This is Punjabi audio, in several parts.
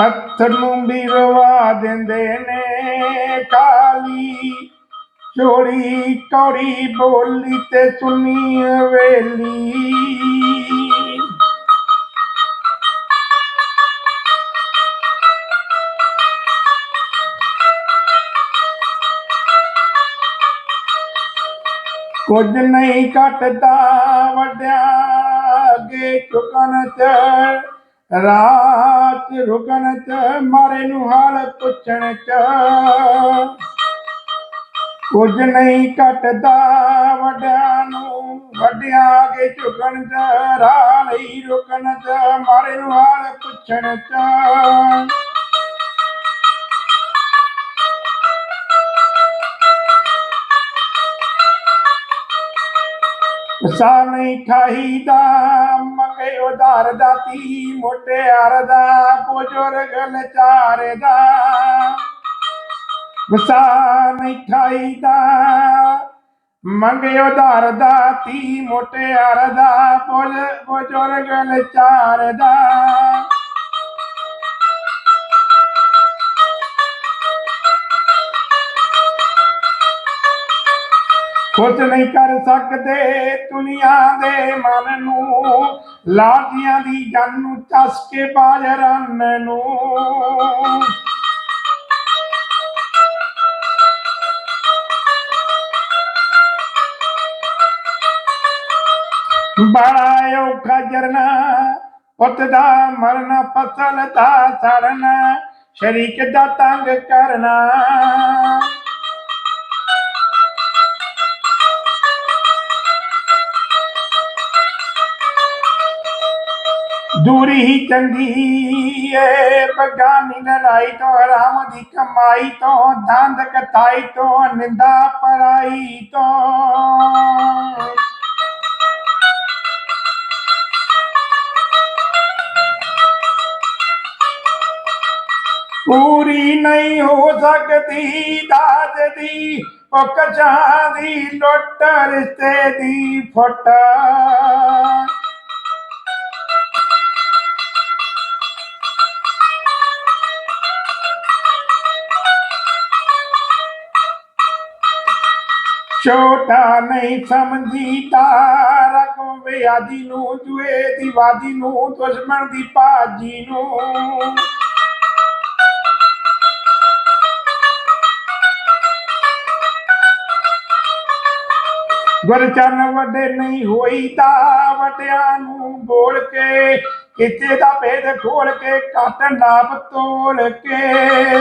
ਹੱਥ ਨੂੰ ਵੀ ਰਵਾ ਦਿੰਦੇ ਨੇ ਕਾਲੀ। ਚੋਰੀ ਕੌੜੀ ਬੋਲੀ ਤੇ ਸੁਣੀ ਵੇਲੀ। ਕੁਝ ਨਹੀਂ ਘਟਦਾ ਵੱਡਿਆਂ ਅੱਗੇ ਝੁਕਣ ਚ ਰਾ ਰਾਤ ਰੁਕਣ ਚ, ਮਾਰੇ ਨੂੰ ਹਾਲ ਪੁੱਛਣ ਚ। ਕੁਝ ਨਹੀਂ ਘਟਦਾ ਵੱਡਿਆਂ ਨੂੰ, ਵੱਡਿਆਂ ਅੱਗੇ ਝੁਕਣ ਚ, ਰਾਹ ਲਈ ਰੁਕਣ ਚ, ਮਾਰੇ ਨੂੰ ਹਾਲ ਪੁੱਛਣ ਚ। ਸਾ ਨਹੀਂ ਖਾਈਦਾ ਮੰਗੇ ਉਧਾਰ ਦਾਤੀ ਮੋਟਿਆਰ ਦਾ, ਬੁਜ਼ੁਰਗ ਲਚਾਰ ਦਾ। ਵਸਾ ਨਹੀਂ ਖਾਈਦਾ ਮੰਗੇ ਉਧਾਰ ਦਾਤੀ ਮੋਟਿਆਰ ਦਾ ਬੁਜ਼- ਬਜ਼ੁਰਗ ਲਚਾਰ ਦਾ। ਖੁਦ ਨਹੀਂ ਕਰ ਸਕਦੇ ਦੁਨੀਆ ਦੇ ਮਨ ਨੂੰ। ਲਾਜੀਆਂ ਦੀ ਜਨ ਨੂੰ ਚਸ ਕੇ ਬਾਜ ਨੂੰ ਬੜਾ ਔਖਾ ਜਰਨਾ, ਪੁੱਤ ਦਾ ਮਰਨਾ, ਫਸਲ ਦਾ ਸੜਨਾ ਸ਼ਰੀਕ ਦਾ ਤੰਗ ਕਰਨਾ। ਦੂਰੀ ਹੀ ਚੰਗੀ ਏ ਬਗਾਨੀ ਲੜਾਈ ਤੋਂ ਹਰਾਮ ਦੀ ਕਮਾਈ ਤੋਂ ਦੰਦ ਕਤਾਈ ਤੋਂ, ਨਿੰਦਾ ਪਰਾਈ ਤੋਂ। ਪੂਰੀ ਨਹੀਂ ਹੋ ਸਕਦੀ ਦਾਜ ਦੀ ਉਹ ਕਚਾਂ ਦੀ, ਲੁੱਟ ਰਿਸ਼ਤੇ ਦੀ ਫੁੱਟ। ਛੋਟਾ ਨਹੀਂ ਸਮਝੀਦਾ। ਰਕਮ ਵਿਆਦੀ ਨੂੰ, ਜੁਏ ਦੀ ਵਾਦੀ ਨੂੰ, ਦੁਸ਼ਮਣ ਦੀ ਭਾਜੀ ਨੂੰ। ਗੁਰਚਰਨ ਵੱਡੇ ਨਹੀਂ ਹੋਈ ਤਾਂ ਵੱਡਿਆਂ ਨੂੰ ਬੋਲ ਕੇ, ਕਿਤੇ ਦਾ ਭੇਦ ਖੋਲ ਕੇ ਕਾਟਣ ਲਾਭ ਤੋਲ ਕੇ।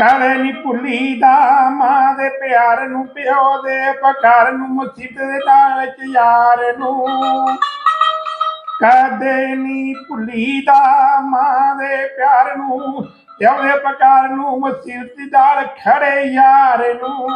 ਕਾਲੇ ਨੀ ਭੁੱਲੀ ਦਾ, ਮਾਂ ਦੇ ਪਿਆਰ ਨੂੰ, ਪਿਓ ਦੇ ਪਕਾਰ ਨੂੰ ਮੁਸੀਬਤ ਦੇ ਨਾਲ ਵਿੱਚ ਯਾਰ ਨੂੰ। ਕਦੇ ਨੀ ਭੁੱਲੀ ਦਾ, ਮਾਂ ਦੇ ਪਿਆਰ ਨੂੰ, ਪਿਓ ਦੇ ਪਕਾਰ ਨੂੰ ਮੁਸੀਬਤ ਦੇ ਨਾਲ ਖੜੇ ਯਾਰ ਨੂੰ।